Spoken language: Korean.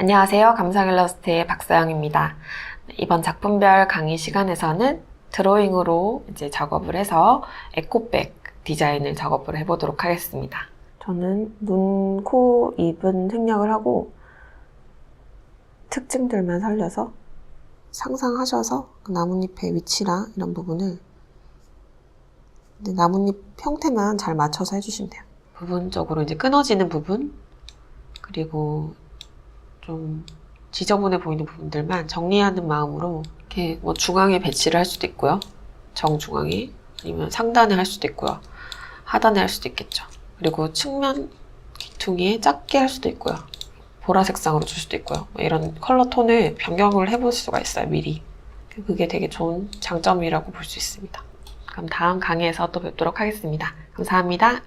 안녕하세요. 감상 일러스트의 박서영입니다. 이번 작품별 강의 시간에서는 드로잉으로 이제 작업을 해서 에코백 디자인을 작업을 해보도록 하겠습니다. 저는 눈, 코, 입은 생략을 하고 특징들만 살려서 상상하셔서 그 나뭇잎의 위치랑 이런 부분을 나뭇잎 형태만 잘 맞춰서 해주시면 돼요. 부분적으로 이제 끊어지는 부분 그리고 좀 지저분해 보이는 부분들만 정리하는 마음으로 이렇게 뭐 중앙에 배치를 할 수도 있고요. 정중앙에 아니면 상단에 할 수도 있고요. 하단에 할 수도 있겠죠. 그리고 측면 귀퉁이에 작게 할 수도 있고요. 보라색상으로 줄 수도 있고요. 뭐 이런 컬러 톤을 변경을 해볼 수가 있어요. 미리. 그게 되게 좋은 장점이라고 볼 수 있습니다. 그럼 다음 강의에서 또 뵙도록 하겠습니다. 감사합니다.